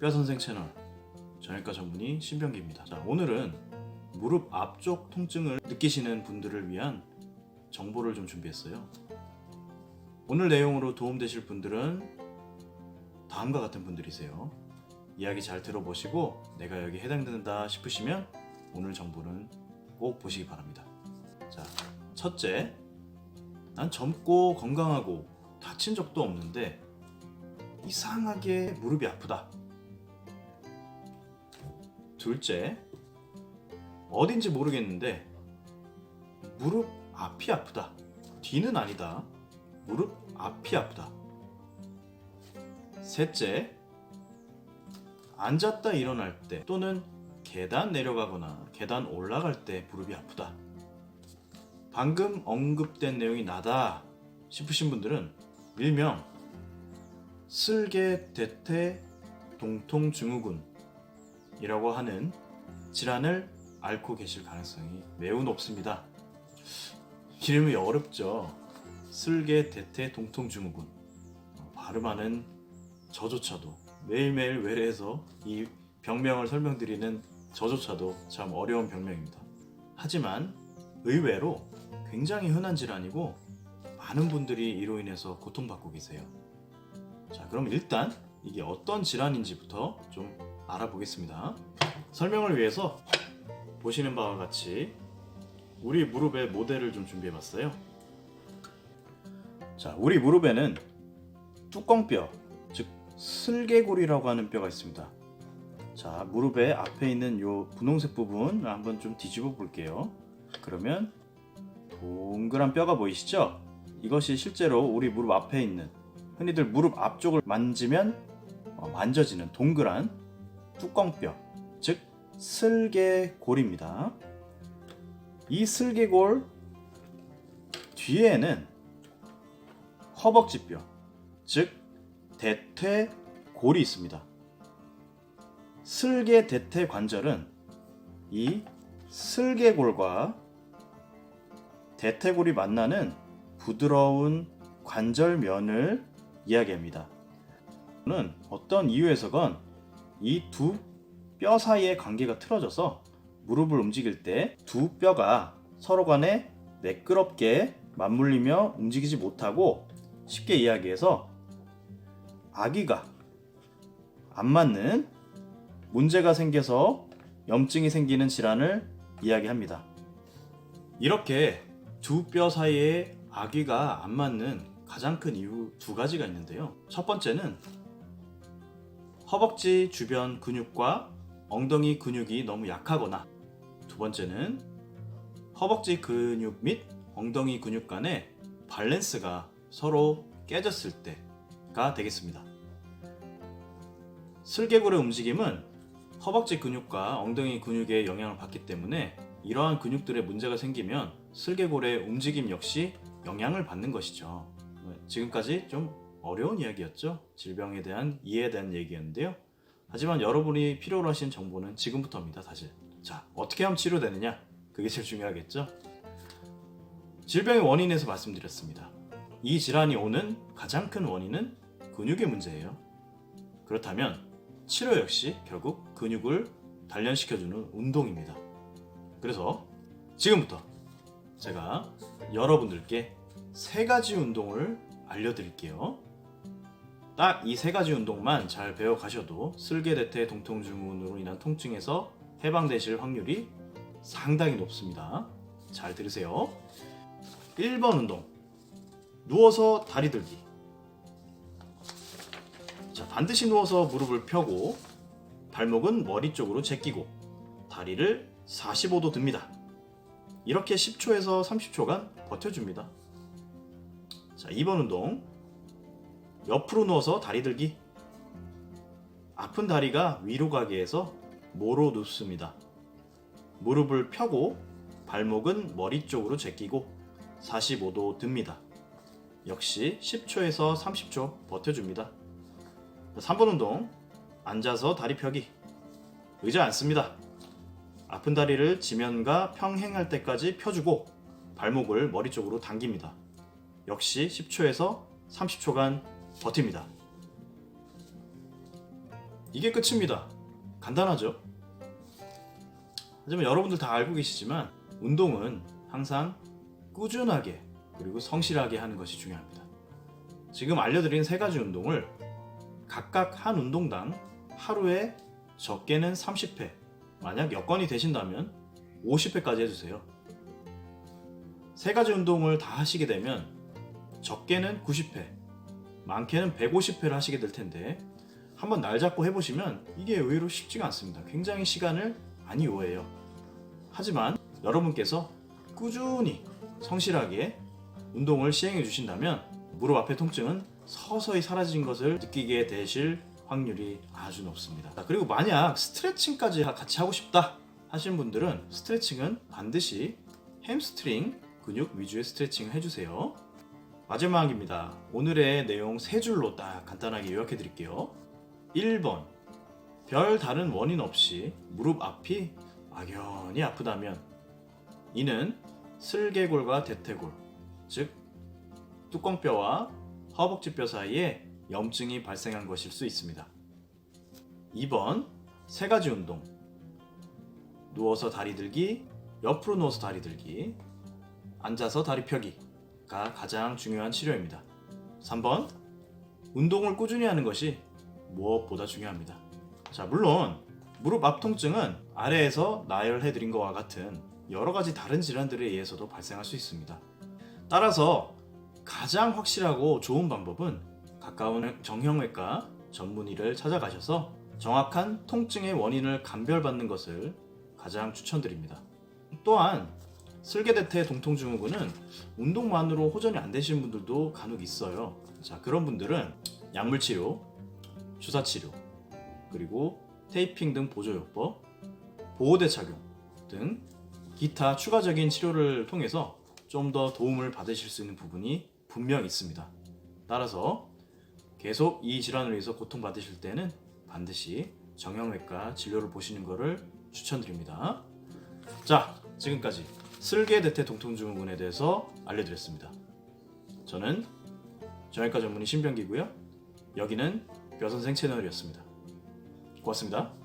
뼈선생 채널 정형외과 전문의 신병기입니다. 자, 오늘은 무릎 앞쪽 통증을 느끼시는 분들을 위한 정보를 좀 준비했어요. 오늘 내용으로 도움되실 분들은 다음과 같은 분들이세요. 이야기 잘 들어보시고 내가 여기 해당된다 싶으시면 오늘 정보는 꼭 보시기 바랍니다. 자, 첫째, 난 젊고 건강하고 다친 적도 없는데 이상하게 무릎이 아프다. 둘째, 어딘지 모르겠는데 무릎 앞이 아프다. 뒤는 아니다. 무릎 앞이 아프다. 셋째, 앉았다 일어날 때 또는 계단 내려가거나 계단 올라갈 때 무릎이 아프다. 방금 언급된 내용이 나다 싶으신 분들은 일명 슬개 대퇴 동통 증후군 이라고 하는 질환을 앓고 계실 가능성이 매우 높습니다. 이름이 어렵죠. 슬개 대퇴 동통 증후군. 발음하는 저조차도 매일매일 외래에서 이 병명을 설명드리는 저조차도 참 어려운 병명입니다. 하지만 의외로 굉장히 흔한 질환이고 많은 분들이 이로 인해서 고통받고 계세요. 자, 그럼 일단 이게 어떤 질환인지부터 좀 알아보겠습니다. 설명을 위해서 보시는 바와 같이 우리 무릎의 모델을 좀 준비해 봤어요. 자, 우리 무릎에는 뚜껑뼈, 즉 슬개골이라고 하는 뼈가 있습니다. 자, 무릎의 앞에 있는 요 분홍색 부분을 한번 좀 뒤집어 볼게요. 그러면 동그란 뼈가 보이시죠? 이것이 실제로 우리 무릎 앞에 있는 흔히들 무릎 앞쪽을 만지면 어, 만져지는 동그란 뚜껑뼈, 즉 슬개골입니다. 이 슬개골 뒤에는 허벅지뼈, 즉 대퇴골이 있습니다. 슬개 대퇴 관절은 이 슬개골과 대퇴골이 만나는 부드러운 관절면을 이야기합니다. 는 어떤 이유에서건 이 두 뼈 사이의 관계가 틀어져서 무릎을 움직일 때 두 뼈가 서로 간에 매끄럽게 맞물리며 움직이지 못하고 쉽게 이야기해서 아기가 안 맞는 문제가 생겨서 염증이 생기는 질환을 이야기합니다. 이렇게 두 뼈 사이에 아기가 안 맞는 가장 큰 이유 두 가지가 있는데요. 첫 번째는 허벅지 주변 근육과 엉덩이 근육이 너무 약하거나 두 번째는 허벅지 근육 및 엉덩이 근육 간의 밸런스가 서로 깨졌을 때가 되겠습니다. 슬개골의 움직임은 허벅지 근육과 엉덩이 근육에 영향을 받기 때문에 이러한 근육들의 문제가 생기면 슬개골의 움직임 역시 영향을 받는 것이죠. 네, 지금까지 좀 어려운 이야기였죠. 질병에 대한 이해에 대한 얘기였는데요. 하지만 여러분이 필요로 하신 정보는 지금부터입니다, 사실. 자, 어떻게 하면 치료되느냐? 그게 제일 중요하겠죠? 질병의 원인에서 말씀드렸습니다. 이 질환이 오는 가장 큰 원인은 근육의 문제예요. 그렇다면 치료 역시 결국 근육을 단련시켜주는 운동입니다. 그래서 지금부터 제가 여러분들께 세 가지 운동을 알려드릴게요. 딱 이 세 가지 운동만 잘 배워 가셔도 슬개대퇴 동통증후군으로 인한 통증에서 해방되실 확률이 상당히 높습니다. 잘 들으세요. 1번 운동. 누워서 다리 들기. 자, 반드시 누워서 무릎을 펴고 발목은 머리 쪽으로 제끼고 다리를 45도 듭니다. 이렇게 10초에서 30초간 버텨줍니다. 자, 2번 운동. 옆으로 누워서 다리 들기. 아픈 다리가 위로 가게 해서 모로 눕습니다. 무릎을 펴고 발목은 머리 쪽으로 제끼고 45도 듭니다. 역시 10초에서 30초 버텨줍니다. 3번 운동. 앉아서 다리 펴기. 의자 안 씁니다. 아픈 다리를 지면과 평행할 때까지 펴주고 발목을 머리 쪽으로 당깁니다. 역시 10초에서 30초간 버팁니다. 이게 끝입니다. 간단하죠? 하지만 여러분들 다 알고 계시지만 운동은 항상 꾸준하게 그리고 성실하게 하는 것이 중요합니다. 지금 알려드린 세 가지 운동을 각각 한 운동당 하루에 적게는 30회, 만약 여건이 되신다면 50회까지 해주세요. 세 가지 운동을 다 하시게 되면 적게는 90회, 많게는 150회를 하시게 될 텐데 한번 날 잡고 해보시면 이게 의외로 쉽지가 않습니다. 굉장히 시간을 많이 요해요. 하지만 여러분께서 꾸준히 성실하게 운동을 시행해 주신다면 무릎 앞의 통증은 서서히 사라진 것을 느끼게 되실 확률이 아주 높습니다. 자, 그리고 만약 스트레칭까지 같이 하고 싶다 하시는 분들은 스트레칭은 반드시 햄스트링 근육 위주의 스트레칭을 해주세요. 마지막입니다. 오늘의 내용 세 줄로 딱 간단하게 요약해 드릴게요. 1번. 별 다른 원인 없이 무릎 앞이 막연히 아프다면 이는 슬개골과 대퇴골, 즉 뚜껑뼈와 허벅지뼈 사이에 염증이 발생한 것일 수 있습니다. 2번. 세 가지 운동. 누워서 다리 들기, 옆으로 누워서 다리 들기, 앉아서 다리 펴기 가 가장 중요한 치료입니다. 3번. 운동을 꾸준히 하는 것이 무엇보다 중요합니다. 자, 물론 무릎 앞 통증은 아래에서 나열해 드린 것과 같은 여러 가지 다른 질환들에 의해서도 발생할 수 있습니다. 따라서 가장 확실하고 좋은 방법은 가까운 정형외과 전문의를 찾아가셔서 정확한 통증의 원인을 감별받는 것을 가장 추천드립니다. 또한 슬개대퇴 동통증후군은 운동만으로 호전이 안 되시는 분들도 간혹 있어요. 자, 그런 분들은 약물 치료, 주사 치료, 그리고 테이핑 등 보조요법, 보호대 착용 등 기타 추가적인 치료를 통해서 좀 더 도움을 받으실 수 있는 부분이 분명 있습니다. 따라서 계속 이 질환을 위해서 고통받으실 때는 반드시 정형외과 진료를 보시는 것을 추천드립니다. 자, 지금까지 슬개 대퇴 동통증후군에 대해서 알려드렸습니다. 저는 정형외과 전문의 신병기고요. 여기는 뼈선생 채널이었습니다. 고맙습니다.